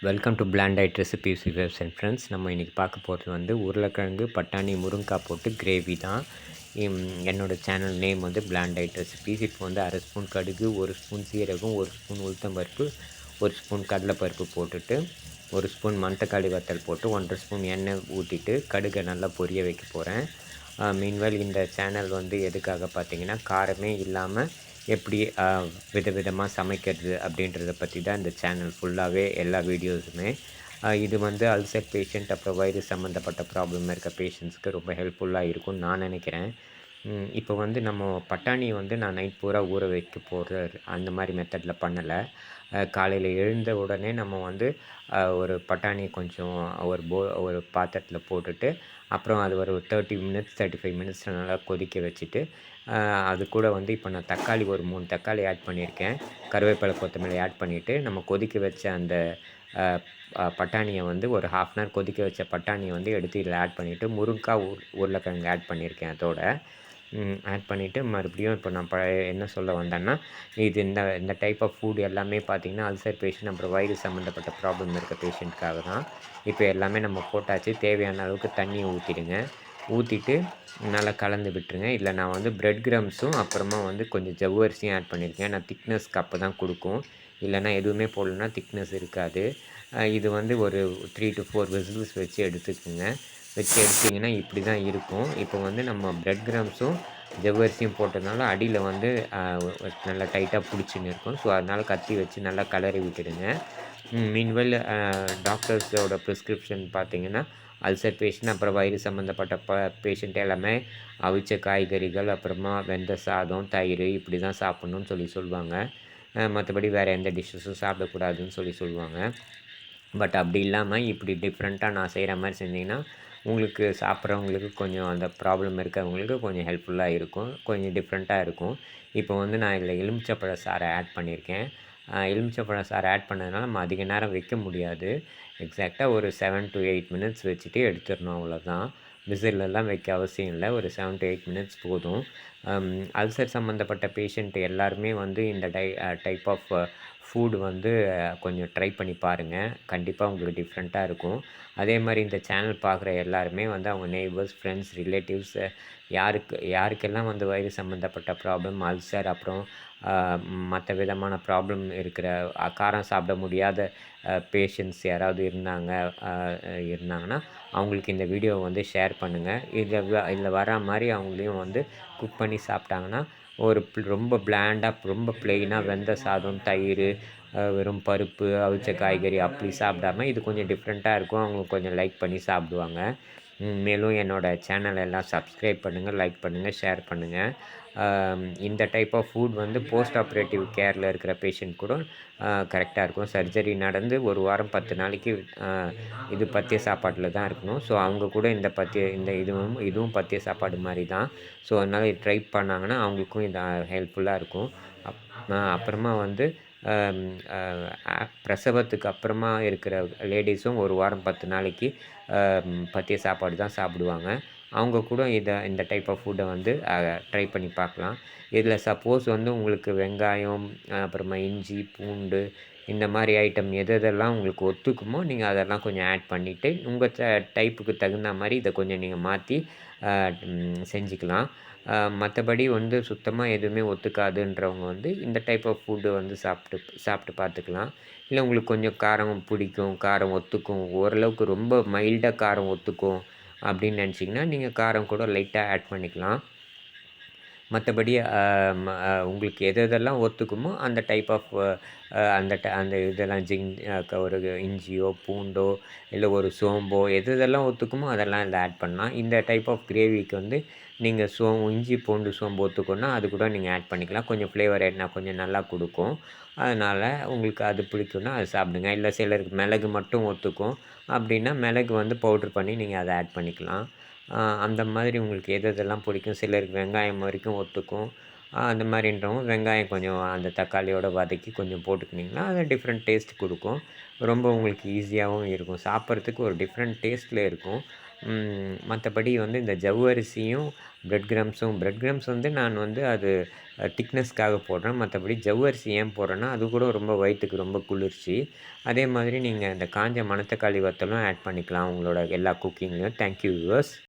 Welcome to plant aid recipes viewers and friends நம்ம இன்றைக்கி பார்க்க போகிறது வந்து உருளைக்கிழங்கு பட்டாணி முருங்காய் போட்டு கிரேவி தான். என்னோடய சேனல் நேம் வந்து பிளாண்ட் ஐட் ரெசிபீஸ் இப்போ வந்து அரை ஸ்பூன் கடுகு ஒரு ஸ்பூன் சீரகம் ஒரு ஸ்பூன் உளுத்தம்பருப்பு ஒரு ஸ்பூன் கடலைப்பருப்பு போட்டுட்டு ஒரு ஸ்பூன் மணத்தக்காளி வத்தல் போட்டு ஒன்றரை ஸ்பூன் எண்ணெய் ஊற்றிட்டு கடுகை நல்லா பொரிய வைக்க போகிறேன் மீன்வேல் இந்த சேனல் வந்து எதுக்காக பார்த்தீங்கன்னா காரமே இல்லாமல் எப்படி விதவிதமாக சமைக்கிறது அப்படின்றத பற்றி தான் இந்த சேனல் ஃபுல்லாகவே எல்லா வீடியோஸுமே இது வந்து அல்சர் பேஷண்ட் அப்புறம் வைரஸ் சம்மந்தப்பட்ட ப்ராப்ளம் இருக்க பேஷண்ட்ஸ்க்கு ரொம்ப ஹெல்ப்ஃபுல்லாக இருக்கும்னு நான் நினைக்கிறேன். இப்போ வந்து நம்ம பட்டாணி வந்து நான் நைட் பூரா ஊற வைக்க போகிற அந்த மாதிரி மெத்தடில் பண்ணலை. காலையில் எழுந்த உடனே நம்ம வந்து ஒரு பட்டாணி கொஞ்சம் ஒரு போ ஒரு பாத்திரத்தில் போட்டுட்டு அப்புறம் அது ஒரு thirty minutes thirty five minutes நல்லா கொதிக்க வச்சுட்டு அது கூட வந்து இப்போ நான் தக்காளி ஒரு மூணு தக்காளி ஆட் பண்ணியிருக்கேன். கருவேப்பிலை கொத்தமல்லி ஆட் பண்ணிவிட்டு நம்ம கொதிக்க வச்ச அந்த பட்டாணியை வந்து ஒரு ஹாஃப் அன் ஹவர் கொதிக்க வச்ச பட்டாணியை வந்து எடுத்து இதில் ஆட் பண்ணிவிட்டு முருங்காய் உருளைக்கிழங்கு ஆட் பண்ணியிருக்கேன் அதோட. ஆட் பண்ணிவிட்டு மறுபடியும் இப்போ நான் பழைய என்ன சொல்ல வந்தேன்னா இது இந்த இந்த டைப் ஆஃப் ஃபுட் எல்லாமே பார்த்திங்கன்னா அல்சர் பேஷண்ட் அப்புறம் வயிறு சம்மந்தப்பட்ட ப்ராப்ளம் இருக்க பேஷண்ட்காக தான். இப்போ எல்லாமே நம்ம போட்டாச்சு. தேவையான அளவுக்கு தண்ணி ஊற்றிடுங்க ஊற்றிட்டு நல்லா கலந்து விட்டுருங்க. இல்லை நான் வந்து ப்ரெட் கிரம்ஸும் அப்புறமா வந்து கொஞ்சம் ஜவ்வரிசியும் ஆட் பண்ணியிருக்கேன் நான் திக்னஸ்க்கு அப்போ தான் கொடுக்கும். இல்லைனா எதுவுமே போடலன்னா திக்னஸ் இருக்காது. இது வந்து ஒரு த்ரீ டு ஃபோர் விசில்ஸ் வச்சு எடுத்துக்கோங்க. வச்சு எடுத்திங்கன்னா இப்படி தான் இருக்கும். இப்போ வந்து நம்ம ப்ரெட் கிராம்ஸும் ஜவ்வரிசியும் போட்டதுனால அடியில் வந்து நல்லா டைட்டாக பிடிச்சின்னு இருக்கும். ஸோ அதனால் கத்தி வச்சு நல்லா கலரி விட்டுடுங்க. மீன்வெல் டாக்டர்ஸோட ப்ரிஸ்கிரிப்ஷன் பார்த்தீங்கன்னா அல்சர் பேஷண்ட் அப்புறம் வயிறு சம்மந்தப்பட்ட ப பேஷண்ட் எல்லாமே அவிச்ச காய்கறிகள் அப்புறமா வெந்த சாதம் தயிர் இப்படி தான் சாப்பிட்ணுன்னு சொல்லி சொல்லுவாங்க. மற்றபடி வேறு எந்த டிஷ்ஷஸும் சாப்பிடக்கூடாதுன்னு சொல்லி சொல்லுவாங்க. பட் அப்படி இல்லாமல் இப்படி டிஃப்ரெண்ட்டாக நான் செய்கிற மாதிரி செஞ்சிங்கன்னா உங்களுக்கு சாப்பிட்றவங்களுக்கு கொஞ்சம் அந்த ப்ராப்ளம் இருக்கிறவங்களுக்கு கொஞ்சம் ஹெல்ப்ஃபுல்லாக இருக்கும். கொஞ்சம் டிஃப்ரெண்ட்டாக இருக்கும். இப்போ வந்து நான் இதில் எலுமிச்சப்பழ சாரை ஆட் பண்ணியிருக்கேன். எலுமிச்சப்பழ சாரை ஆட் பண்ணதுனால நம்ம அதிக நேரம் வைக்க முடியாது. எக்ஸாக்டாக ஒரு செவன் டு எயிட் மினிட்ஸ் வச்சுட்டு எடுத்துடணும் அவ்வளோதான் விசிலெல்லாம் வைக்க அவசியம் இல்லை. ஒரு செவன் டு எயிட் மினிட்ஸ் போதும். அல்சர் சம்மந்தப்பட்ட பேஷண்ட் எல்லாருமே வந்து இந்த டை டைப் ஆஃப் ஃபுட் வந்து கொஞ்சம் ட்ரை பண்ணி பாருங்கள் கண்டிப்பாக உங்களுக்கு டிஃப்ரெண்ட்டாக இருக்கும். அதே மாதிரி இந்த சேனல் பார்க்குற எல்லாருமே வந்து அவங்க நெய்பர்ஸ் ஃப்ரெண்ட்ஸ் ரிலேட்டிவ்ஸ் யாருக்கு யாருக்கெல்லாம் வந்து வயிறு சம்மந்தப்பட்ட ப்ராப்ளம் அல்சர் அப்புறம் மற்ற விதமான ப்ராப்ளம் இருக்கிற காரம் சாப்பிட முடியாத பேஷண்ட்ஸ் யாராவது இருந்தாங்க இருந்தாங்கன்னா அவங்களுக்கு இந்த வீடியோவை வந்து ஷேர் பண்ணுங்கள் இதில் இதில் வரா மாதிரி அவங்களையும் வந்து குக் பண்ணி சாப்பிட்டாங்கன்னா ஒரு ரொம்ப பிளாண்டாக ரொம்ப ப்ளெயினாக வெந்த சாதம் தயிர் வெறும் பருப்பு அவிச்ச காய்கறி அப்படி சாப்பிடாம இது கொஞ்சம் டிஃப்ரெண்ட்டாக இருக்கும். அவங்க கொஞ்சம் லைக் பண்ணி சாப்பிடுவாங்க. மேலும் என்னோடய சேனல் எல்லாம் சப்ஸ்கிரைப் பண்ணுங்கள் லைக் பண்ணுங்கள் ஷேர் பண்ணுங்கள் இந்த டைப் ஆஃப் ஃபுட் வந்து போஸ்ட் ஆப்ரேட்டிவ் கேரில் இருக்கிற பேஷண்ட் கூட கரெக்டாக இருக்கும். சர்ஜரி நடந்து ஒரு வாரம் பத்து நாளைக்கு இது பத்திய சாப்பாட்டில் தான் இருக்கணும். ஸோ அவங்க கூட இந்த பத்திய இந்த இதுவும் இதுவும் பத்திய சாப்பாடு மாதிரி தான். ஸோ அதனால் ட்ரை பண்ணாங்கன்னா அவங்களுக்கும் இது ஹெல்ப்ஃபுல்லாக இருக்கும். அப் அப்புறமா வந்து பிரசவத்துக்கு அப்புறமா இருக்கிற லேடிஸும் ஒரு வாரம் பத்து நாளைக்கு பத்திய சாப்பாடு தான் சாப்பிடுவாங்க. அவங்க கூட இதை இந்த டைப் ஆஃப் ஃபுட்டை வந்து ட்ரை பண்ணி பார்க்கலாம். இதில் சப்போஸ் வந்து உங்களுக்கு வெங்காயம் அப்புறமா இஞ்சி பூண்டு இந்த மாதிரி ஐட்டம் எது எதெல்லாம் உங்களுக்கு ஒத்துக்குமோ நீங்கள் அதெல்லாம் கொஞ்சம் ஆட் பண்ணிவிட்டு உங்கள் டைப்புக்கு தகுந்த மாதிரி இதை கொஞ்சம் நீங்கள் மாற்றி செஞ்சுக்கலாம். மற்றபடி வந்து சுத்தமாக எதுவுமே ஒத்துக்காதுன்றவங்க வந்து இந்த டைப் ஆஃப் ஃபுட்டு வந்து சாப்பிட்டு சாப்பிட்டு பார்த்துக்கலாம். இல்லை உங்களுக்கு கொஞ்சம் காரம் பிடிக்கும் காரம் ஒத்துக்கும் ஓரளவுக்கு ரொம்ப மைல்டாக காரம் ஒத்துக்கும் அப்படின்னு நினச்சிங்கன்னா நீங்கள் காரம் கூட லைட்டாக ஆட் பண்ணிக்கலாம். மற்றபடி உங்களுக்கு எது எதெல்லாம் ஒத்துக்குமோ அந்த டைப் ஆஃப் அந்த ட அந்த இதெல்லாம் ஜிங் ஒரு இஞ்சியோ பூண்டோ இல்லை ஒரு சோம்போ எது எதெல்லாம் ஒத்துக்குமோ அதெல்லாம் இதில் ஆட் பண்ணலாம். இந்த டைப் ஆஃப் கிரேவிக்கு வந்து நீங்கள் சோ இஞ்சி பூண்டு சோம்பு ஒத்துக்கணுன்னா அது கூட நீங்கள் ஆட் பண்ணிக்கலாம். கொஞ்சம் ஃப்ளேவர் என்ன கொஞ்சம் நல்லா கொடுக்கும். அதனால் உங்களுக்கு அது பிடிக்குன்னா அது சாப்பிடுங்க. இல்லை சிலருக்கு மிளகு மட்டும் ஒத்துக்கும். அப்படின்னா மிளகு வந்து பவுட்ரு பண்ணி நீங்கள் அதை ஆட் பண்ணிக்கலாம். அந்த மாதிரி உங்களுக்கு எது எதெல்லாம் பிடிக்கும்? சிலருக்கு வெங்காயம் வரைக்கும் ஒத்துக்கும். அந்த மாதிரின்றவங்க வெங்காயம் கொஞ்சம் அந்த தக்காளியோடு வதக்கி கொஞ்சம் போட்டுக்கினிங்கன்னா அது டிஃப்ரெண்ட் டேஸ்ட் கொடுக்கும். ரொம்ப உங்களுக்கு ஈஸியாகவும் இருக்கும். சாப்பிட்றதுக்கு ஒரு டிஃப்ரெண்ட் டேஸ்ட்டில் இருக்கும். மற்றபடி வந்து இந்த ஜவ்வரிசியும் பிரெட் கிரம்ஸும் பிரெட் கிரம்ஸ் வந்து நான் வந்து அது திக்னஸ்க்காக போடுறேன். மற்றபடி ஜவ்வரிசி ஏன் போடுறேன்னா அது கூட ரொம்ப வயிற்றுக்கு ரொம்ப குளிர்ச்சி. அதே மாதிரி நீங்கள் இந்த காஞ்ச மணத்தக்காளி வத்தலும் ஆட் பண்ணிக்கலாம். உங்களோட எல்லா குக்கிங்லையும் தேங்க்யூ யூவர்ஸ்